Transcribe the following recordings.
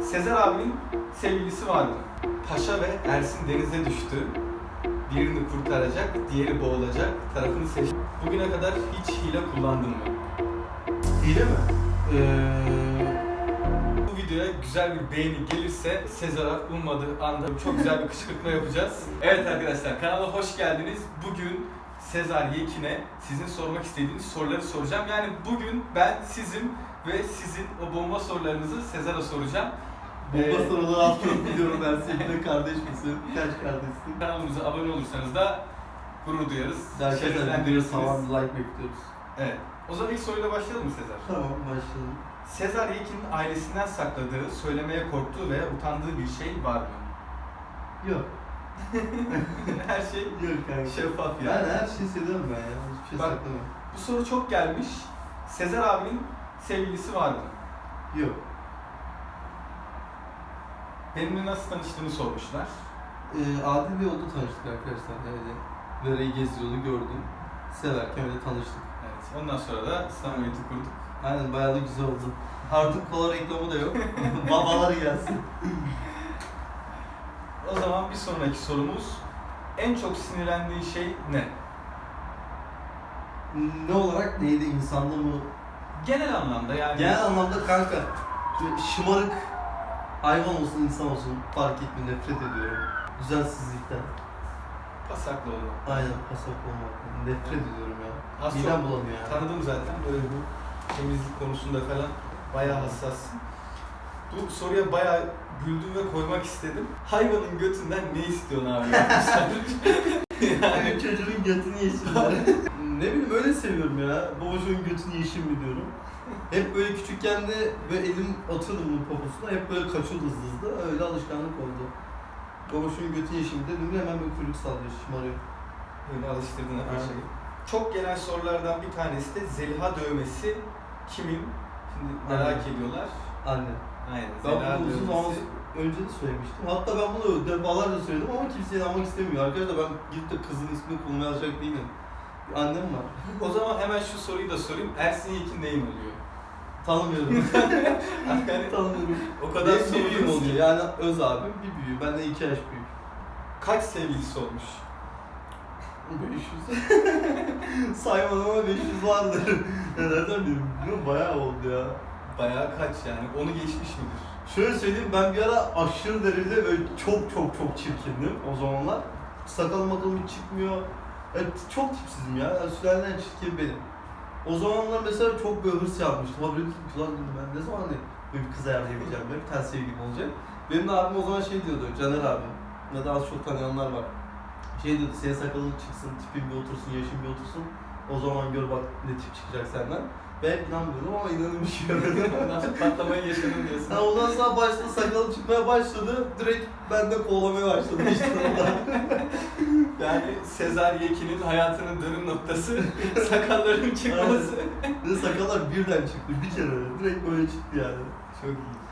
Sezer abinin sevgilisi vardı. Paşa ve Ersin denize düştü. Birini kurtaracak, diğeri boğulacak. Tarafını seçti. Bugüne kadar hiç hile kullandın mı? Hile mi? Ee, Bu videoya güzel bir beğeni gelirse Sezar'a ummadığı anda çok güzel bir kışkırtma yapacağız. Evet arkadaşlar kanala hoş geldiniz. Bugün Sezar Yekin'e sizin sormak istediğiniz soruları soracağım. Yani bugün ben sizin ve sizin o bomba sorularınızı Sezar'a soracağım. bomba Ee, soruları altına biliyorum ben seninle kardeş misin? Kaç kardeşsin? Kanalımıza abone olursanız da gurur duyarız. Şereflendirirsiniz. tamam like bekliyoruz. Evet. O zaman ilk soruyla başlayalım mı Sezar? Tamam başlayalım. Sezar Yekin'in ailesinden sakladığı, söylemeye korktuğu veya utandığı bir şey var mı? Yok. Her şey Yok kanka. şeffaf Ben yani. her şeyi seviyorum ben ya. Hiçbir şey Bak- saklamıyorum. Bu soru çok gelmiş. Sezer abinin sevgilisi var mı? Yok. Benimle nasıl tanıştığını sormuşlar. Ee, adil bir yolda tanıştık arkadaşlar. Yani nereyi geziyordu gördüm. Severken öyle tanıştık. Evet. Ondan sonra da samimiyeti kurduk. Aynen bayağı da güzel oldu. Artık kola reklamı da yok. Babalar gelsin. O zaman bir sonraki sorumuz. En çok sinirlendiği şey ne? Ne olarak neydi insanda mı? Genel anlamda yani. Genel anlamda kanka şımarık hayvan olsun insan olsun fark etmiyor nefret ediyorum. Düzensizlikten. Pasaklı olmak. Aynen pasak olmak. Nefret ediyorum ya. Az Midem çok bulanıyor ya. Tanıdım zaten böyle bu temizlik konusunda falan bayağı hassassın. Bu soruya bayağı güldüm ve koymak istedim. Hayvanın götünden ne istiyorsun abi? Yani çocuğun götünü yesinler. ne bileyim öyle seviyorum ya. Babacığın götünü yeşil mi diyorum. Hep böyle küçükken de böyle elim atıyordum bunun poposuna. Hep böyle kaçıyordu hızlı hızlı. Öyle alışkanlık oldu. Babacığın götü yeşil mi dedim hemen böyle kuyruk sallıyor, şımarıyor. Böyle alıştırdın her Aynen. şeyi. Çok gelen sorulardan bir tanesi de Zeliha dövmesi kimin? Şimdi merak Aynen. ediyorlar. Anne. Aynen. Ben Zeliha bunu uzun zaman dövmesi. önce de söylemiştim. Hatta ben bunu defalarca söyledim ama kimse inanmak istemiyor. Arkadaşlar ben gidip de kızın ismini kullanmaya alacak değilim. Annem var. O zaman hemen şu soruyu da sorayım. Ersin Yekin neyin oluyor? Tanımıyorum. yani Tanımıyorum. o kadar Benim oluyor. Yani öz abim bir büyüğü. Benden iki yaş büyük. Kaç sevgilisi olmuş? 500. Saymadım ama 500 vardır. Ya Nereden bileyim? Bilmiyorum bayağı oldu ya. Bayağı kaç yani? Onu geçmiş midir? Şöyle söyleyeyim ben bir ara aşırı derecede böyle çok çok çok çirkindim o zamanlar. Sakalım makalım hiç çıkmıyor. Yani çok tipsizim ya. Yani sülaleden çirkin benim. O zamanlar mesela çok böyle hırs yapmıştım. Haberi dedim ki "Ulan dedim ben ne zaman hani böyle bir kız ayarlayabileceğim böyle bir tane sevgilim olacak. Benim de abim o zaman şey diyordu, Caner abim. Ya da az çok tanıyanlar var. Şey diyordu, senin sakalın çıksın, tipin bir otursun, yaşın bir otursun. O zaman gör bak ne tip çıkacak senden. Ben hep inanmıyordum ama inanılmış gördüm. Ondan sonra patlamayı yaşadın diyorsun. Ha, ondan sonra başladı, sakalım çıkmaya başladı. Direkt ben de kovalamaya başladım işte. Yani Sezar Yekin'in hayatının dönüm noktası sakalların çıkması. Ve sakallar birden çıktı, bir kere. Direkt böyle çıktı yani. Çok iyi.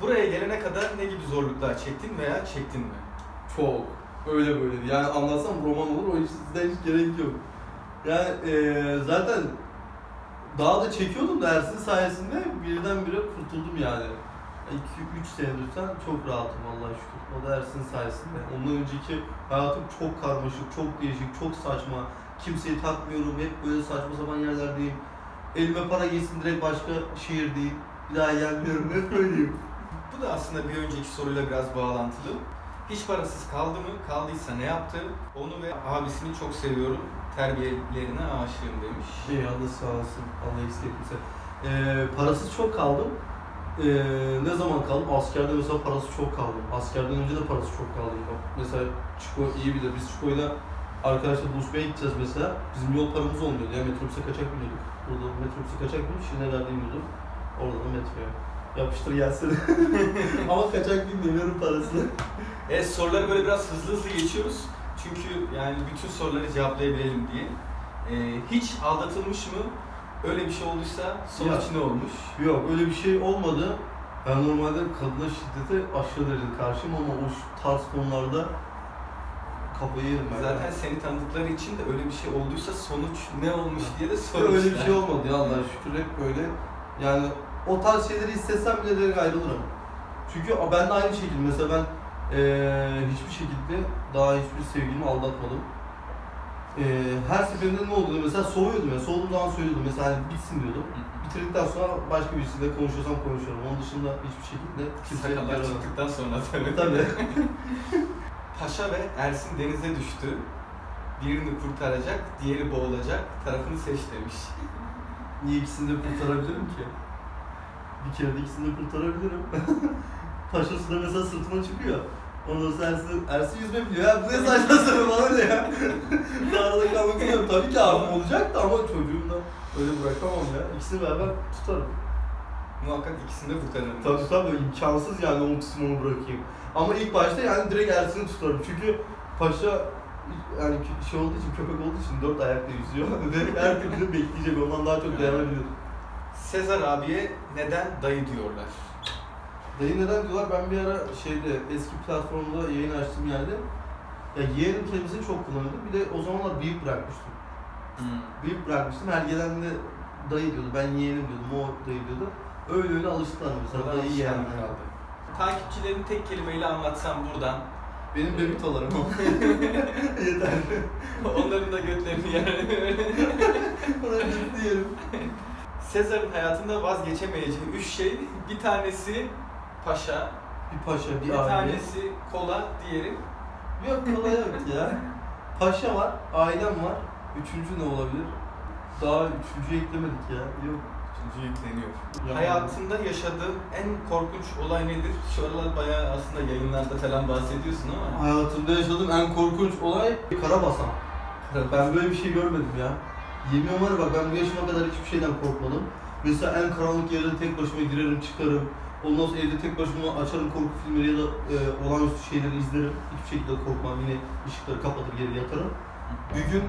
Buraya gelene kadar ne gibi zorluklar çektin veya çektin mi? Çok. Öyle böyle. Yani anlatsam roman olur, o yüzden hiç gerek yok. Yani eee zaten daha da çekiyordum da Ersin sayesinde birdenbire kurtuldum yani. 2-3 senedir falan çok rahatım Allah'a şükür. O da Ersin sayesinde. Ondan önceki hayatım çok karmaşık, çok değişik, çok saçma. Kimseyi takmıyorum, hep böyle saçma sapan yerlerdeyim. Elime para geçsin direkt başka şehirdeyim. Bir daha gelmiyorum, hep böyleyim. Bu da aslında bir önceki soruyla biraz bağlantılı. Hiç parasız kaldı mı? Kaldıysa ne yaptı? Onu ve abisini çok seviyorum. Terbiyelerine aşığım demiş. Şey Allah sağ olsun. Allah eksik. Ee, parasız çok kaldım. Ee, ne zaman kaldım? Askerde mesela parasız çok kaldım. Askerden önce de parasız çok kaldım. Mesela Çiko iyi bilir. Biz Çiko'yla arkadaşlar buluşmaya gideceğiz mesela. Bizim yol paramız olmuyordu. Yani metrobüse kaçak biniyorduk. Burada metrobüse kaçak biniyorduk. Şirinelerde iniyorduk. Orada da metroya. Yapıştır gelsin. Ama kaçak binmiyorum parasını. Evet soruları böyle biraz hızlı hızlı geçiyoruz. Çünkü yani bütün soruları cevaplayabilelim diye. Ee, hiç aldatılmış mı? Öyle bir şey olduysa sonuç Ya. ne olmuş? Yok öyle bir şey olmadı. Ben normalde kadına şiddete aşırı derecede karşıyım ama o şu tarz konularda kafayı yerim ben. Zaten seni tanıdıkları için de öyle bir şey olduysa sonuç ne olmuş diye de sormuşlar. öyle bir şey olmadı ya Allah'a şükür hep böyle. Yani o tarz şeyleri hissetsem bile direkt ayrılırım. Çünkü ben de aynı şekilde mesela ben eee, hiçbir şekilde daha hiçbir sevgilimi aldatmadım. Eee, her seferinde ne oluyordu mesela soğuyordum ya soğuduğum zaman söylüyordum mesela hani bitsin diyordum. Bitirdikten sonra başka birisiyle konuşuyorsam konuşuyorum. Onun dışında hiçbir şekilde kimseye Sakallar yaramam. çıktıktan sonra tabii. Tabii. Paşa ve Ersin denize düştü. Birini kurtaracak, diğeri boğulacak. Tarafını seç demiş. Niye ikisini de kurtarabilirim ki? Bir kere de ikisini de kurtarabilirim. Paşası da mesela sırtıma çıkıyor. Ondan sonra Ersin, Ersin yüzme biliyor. Ya bu ne saçma sapan bana ne ya? Arada kalmak istemiyorum. Tabii ki abim olacak da ama çocuğum da öyle bırakamam ya. İkisini beraber tutarım. Muhakkak ikisini de kurtarırım. Tabii tabii imkansız yani o kısmı onu bırakayım. Ama ilk başta yani direkt Ersin'i tutarım. Çünkü Paşa yani şey olduğu için, köpek olduğu için dört ayakta yüzüyor. Ve her türlü bekleyecek, ondan daha çok dayanabilir. Sezar abiye neden dayı diyorlar? Dayı neden diyorlar? Ben bir ara şeyde eski platformda yayın açtığım yerde ya yeğenim kelimesini çok kullanıyordum. Bir de o zamanlar büyük bırakmıştım. Büyük bırakmıştım. Her gelen de dayı diyordu. Ben yeğenim diyordum. O dayı diyordu. Öyle öyle alıştılar mesela. Buradan Dayı yeğen. alışkanlık kaldı. Takipçilerin tek kelimeyle anlatsam buradan. Benim bebitolarım o. Yeter. Onların da götlerini yer. Buna bir diyelim. Sezar'ın hayatında vazgeçemeyeceği üç şey. Bir tanesi paşa, Bir paşa, bir, bir aile. tanesi kola, diğeri Yok kolay yok ya. Paşa var, ailem var. Üçüncü ne olabilir? Daha üçüncü eklemedik ya. Yok. üçüncü yükleniyor. Ya. Hayatında yaşadığın en korkunç olay nedir? Şu aralar bayağı aslında yayınlarda falan bahsediyorsun ama. Hayatımda yaşadığım en korkunç olay Karabasan. Ben böyle bir şey görmedim ya. Yemin var bak ben bu yaşıma kadar hiçbir şeyden korkmadım. Mesela en karanlık yerde tek başıma girerim çıkarım. Ondan sonra evde tek başıma açarım korku filmleri ya da e, olağanüstü şeyleri izlerim. Hiçbir şekilde korkmam. Yine ışıkları kapatır geri yatarım. Bir gün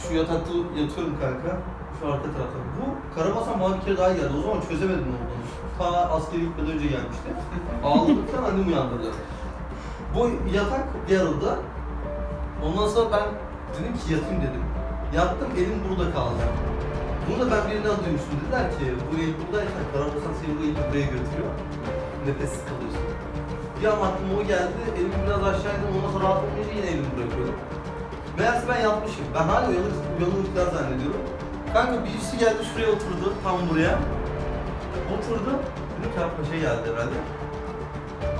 şu yatakta yatıyorum kanka. Şu arka tarafta. Bu Karabasan bana bir kere daha geldi. O zaman çözemedim ne olduğunu. Ta askere gitmeden önce gelmişti. Ağladım falan annem uyandırdı. Bu yatak yarıldı. Ondan sonra ben dedim ki yatayım dedim. Yattım elim burada kaldı. Bunu da ben birinden duymuştum. Dediler ki bu el buradayken Karabasan seni bu eli buraya götürüyor. Nefessiz kalıyorsun. Bir an aklıma o geldi. Elimi biraz aşağıydı. Ondan sonra rahat olmayınca yine elimi bırakıyorum. Meğerse ben yatmışım. Ben hala uyanık, uyanık falan zannediyorum. Kanka birisi geldi şuraya oturdu. Tam buraya. Oturdu. Dedim ki "Ha, paşa geldi herhalde.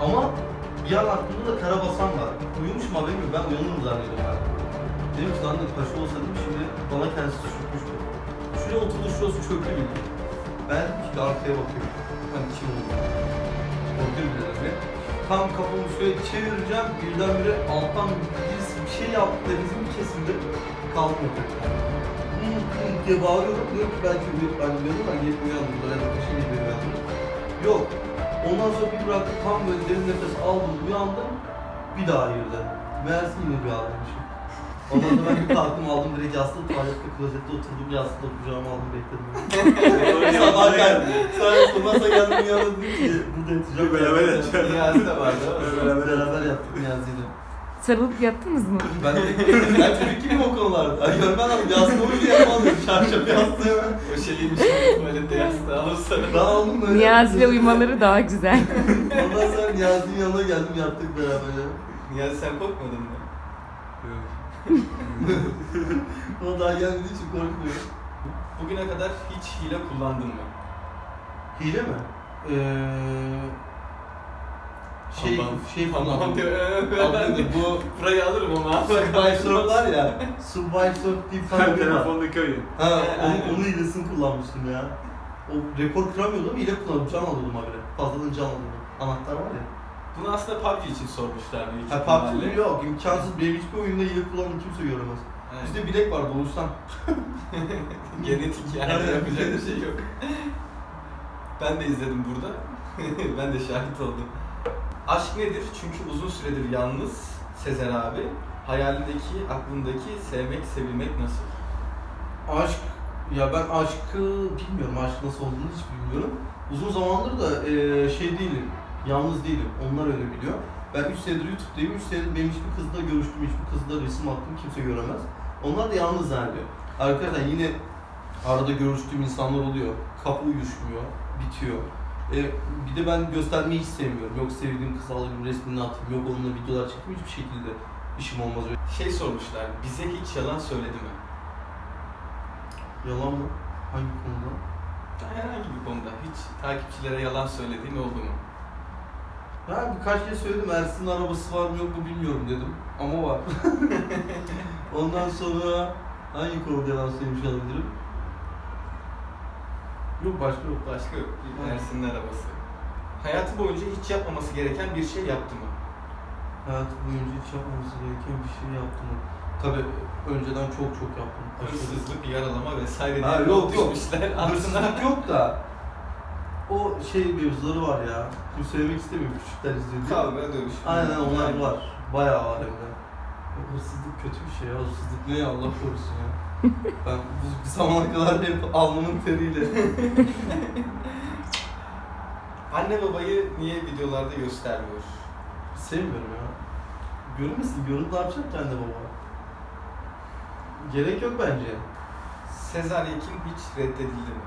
Ama bir an aklımda da karabasan var. Uyumuşum haberim yok. Ben uyanırım zannediyorum ben. Dedim ki lan paşa olsa şimdi bana kendisi çökmüştü. Şuraya oturdu şurası çöktü gibi. Ben ki arkaya bakıyorum. Hani kim oldu? Korkuyorum bir dedim. ve Tam kafamı şöyle çevireceğim. Birdenbire alttan birisi bir şey yaptı. Nefesim kesildi. Kalkmadı. Hı hı diye bağırıyorum. Diyorum ki belki bir ben uyandım. Ben gelip uyandım. Böyle bir şey gibi uyandım. Yok. Ondan sonra bir bıraktım. Tam böyle derin nefes aldım. Uyandım. Bir daha girdi. Meğerse yine bir ağrıymışım. Ondan sonra ben bir kalktım aldım direkt yastığı tuvalette klozette oturdum yastığı kucağıma aldım bekledim. Sabah geldi. Sonra masa geldim yanına dedim ki burada yatacağım. Beraber yatacağız. Niyazi de vardı. Beraber, beraber yaptık Niyazi'yle. Sarılıp yattınız mı? Ben, ben çocuk gibi o konularda. Ay görmen lazım yastığımı bile yapmadım. Çarşaf yastığı. O şeyiymiş tuvalette yastığı alırsana. Ben aldım böyle. Niyazi ile uyumaları daha güzel. Ondan sonra Niyazi'nin yanına geldim yattık beraber. Niyazi sen korkmadın mı? Ona daha gelmediği için korkmuyor. Bugüne kadar hiç hile kullandın mı? Hile mi? Ee, şey, Tamam. şey kullandım. diyor. Adı bu Burayı alırım ama. Surf var ya. Surf diye bir tane oyun var. Telefondaki oyun. Ha, Aynen. onu, onu hilesini kullanmıştım ya. O rekor kıramıyordum, hile kullandım, can alıyordum habire. Fazladan can alıyordum. Anahtar var ya. Bunu aslında PUBG için sormuşlar büyük Ha ihtimalle. PUBG yok, imkansız. Benim hiçbir oyunda hile kullandım kimse göremez. Evet. Bizde bilek var doğuştan. Genetik yani Aynen. yapacak bir şey yok. Ben de izledim burada. ben de şahit oldum. Aşk nedir? Çünkü uzun süredir yalnız Sezer abi. Hayalindeki, aklındaki sevmek, sevilmek nasıl? Aşk, ya ben aşkı bilmiyorum, aşk nasıl olduğunu hiç bilmiyorum. Uzun zamandır da eee, şey değilim, yalnız değilim. Onlar öyle biliyor. Ben 3 senedir YouTube'dayım, 3 senedir benim hiçbir kızla görüştüm, hiçbir kızla resim attım, kimse göremez. Onlar da yalnız zannediyor. Arkadaşlar yine arada görüştüğüm insanlar oluyor. Kapı uyuşmuyor, bitiyor. E, bir de ben göstermeyi hiç sevmiyorum. Yok sevdiğim kızı alayım resmini atayım. Yok onunla videolar çekeyim. Hiçbir şekilde işim olmaz öyle. Şey sormuşlar, bize hiç yalan söyledi mi? Yalan mı? Hangi konuda? Herhangi bir konuda hiç takipçilere yalan söylediğin oldu mu? Ben birkaç kez söyledim Ersin'in arabası var mı yok mu bilmiyorum dedim. Ama var. Ondan sonra hangi konuda yalan söylemiş olabilirim? Yok başka yok. Başka yok. Ersin'in arabası. Hayatı boyunca hiç yapmaması gereken bir şey yaptı mı? Hayatı boyunca hiç yapmaması gereken bir şey yaptım. Tabii önceden çok çok yaptım. Hırsızlık, yaralama vesaire Ha, diye yok, yok. düşmüşler. Aslında Hırsızlık yok da o şey mevzuları var ya. Şimdi söylemek istemiyorum küçükler izlediği. kavga, dövüş. Aynen onlar var. Bayağı var hem de. Hırsızlık kötü bir şey ya. Hırsızlık ne ya Allah korusun ya. ben bu zamana kadar hep alnımın teriyle. Anne babayı niye videolarda göstermiyor? Sevmiyorum ya. Görünmesin. Görüp ne yapacak ki anne baba? Gerek yok bence. Sezar Yekin hiç reddedildi mi?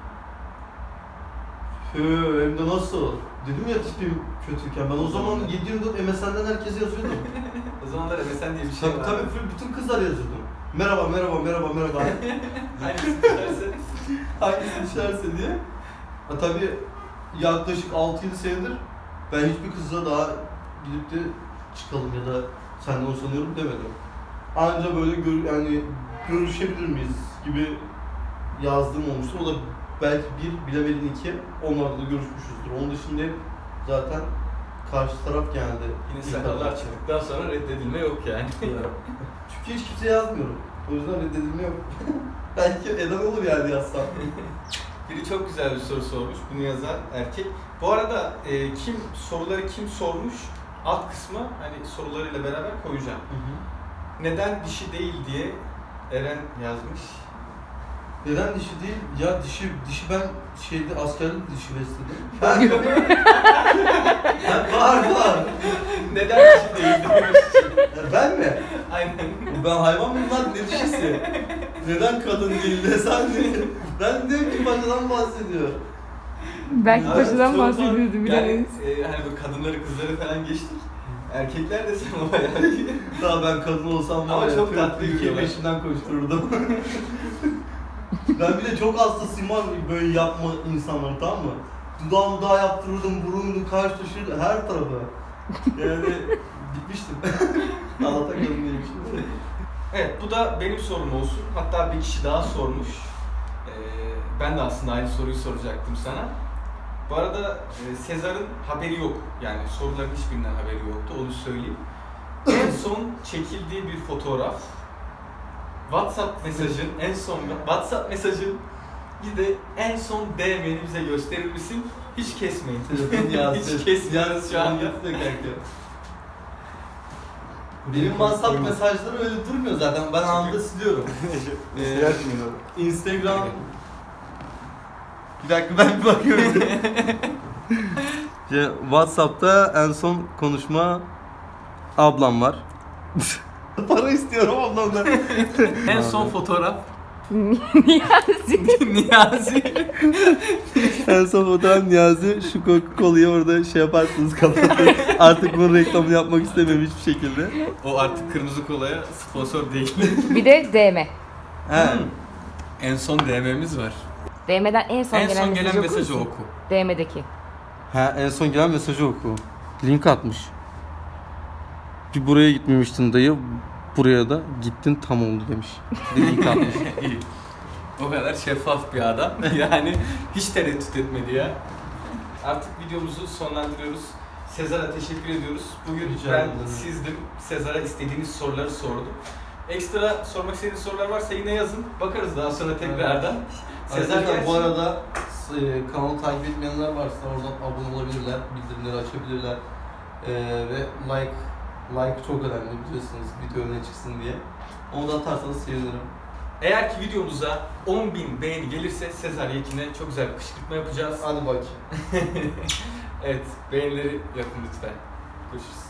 Hı, hem de nasıl? Dedim ya tipim kötüyken. Ben o zaman 724 MSN'den herkese yazıyordum. O zamanlar MSN diye bir şey tabii var. tabii full bütün kızlar yazıyordum. Merhaba merhaba merhaba merhaba. Hangisi düşerse. Hangisi düşerse diye. Ha tabii yaklaşık 6-7 senedir ben hiçbir kızla daha gidip de çıkalım ya da senden hoşlanıyorum demedim. Anca böyle gör, yani görüşebilir miyiz gibi yazdığım olmuştur. O da belki bir, bilemedin iki, onlarla da görüşmüşüzdür. Onun dışında hep zaten karşı taraf geldi. Yine sakallar çıktıktan sonra reddedilme yok yani. Çünkü hiç kimse yazmıyorum. O yüzden reddedilme yok. belki eden olur yani yazsam. Biri çok güzel bir soru sormuş. Bunu yazan erkek. Bu arada e, kim soruları kim sormuş? Alt kısmı hani sorularıyla beraber koyacağım. Neden dişi değil diye Eren yazmış. Neden dişi değil? Ya dişi, dişi ben şeyde askerde dişi besledim. var var. Neden dişi değil. Ya ben mi? Aynen. Ben hayvan mıyım lan ne dişisi? Neden kadın değil de sen de? Ben diyorum ki paçadan bahsediyor. Belki Evet, paşadan çok bahsediyordu Yani bilemeyiz. e, hani bu kadınları kızları falan geçtik. Erkekler de sana bayağı iyi. Daha ben kadın olsam Ama var ya, çok tatlı Türkiye yürüyorlar. peşinden koştururdum. ben bir de çok hastasıyım var böyle yapma insanları tamam mı? Dudağımı daha yaptırırdım, burnumu kaş düşürdü, her tarafı. Yani bitmiştim. Allah'tan kadın değilmişim. Evet bu da benim sorum olsun. Hatta bir kişi daha sormuş. Ee, ben de aslında aynı soruyu soracaktım sana. Bu arada e, Sezar'ın haberi yok. Yani soruların hiçbirinden haberi yoktu. Onu söyleyeyim. En son çekildiği bir fotoğraf. WhatsApp mesajın en son WhatsApp mesajın bir de en son DM'ni bize gösterir misin? Hiç kesmeyin. Hiç kesmiyoruz şu anda. Benim WhatsApp mesajları öyle durmuyor zaten. Ben anında siliyorum. Ee, Instagram... Bir dakika ben bir bakıyorum. WhatsApp'ta en son konuşma ablam var. Para istiyorum ablamdan. En son fotoğraf Niyazi. Niyazi. en son fotoğraf Niyazi şu Coca-Cola'yı orada şey yaparsınız kapatın. Artık bunun reklamını yapmak istemiyorum hiçbir şekilde. O artık kırmızı kolaya sponsor değil. Bir de DM. He. en son DM'miz var. DM'den en son en gelen son gelen mesajı, mesajı oku. DM'deki. Ha en son gelen mesajı oku. Link atmış. Bir buraya gitmemiştin dayı. Buraya da gittin tam oldu demiş. Bir de link atmış. İyi. O kadar şeffaf bir adam. Yani hiç tereddüt etmedi ya. Artık videomuzu sonlandırıyoruz. Sezar'a teşekkür ediyoruz. Bugün Rica ben ederim. sizdim. Sezar'a istediğiniz soruları sordum. Ekstra sormak istediğiniz sorular varsa yine yazın. Bakarız daha sonra tekrardan. Sezar Arkadaşlar bu arada e, kanalı takip etmeyenler varsa oradan abone olabilirler, bildirimleri açabilirler E, ve like like çok önemli biliyorsunuz video öne çıksın diye. Onu da atarsanız sevinirim. Eğer ki videomuza 10.000 beğeni gelirse Sezar Yekin'e çok güzel bir kışkırtma yapacağız. Hadi bakayım. evet, beğenileri yapın lütfen. Görüşürüz.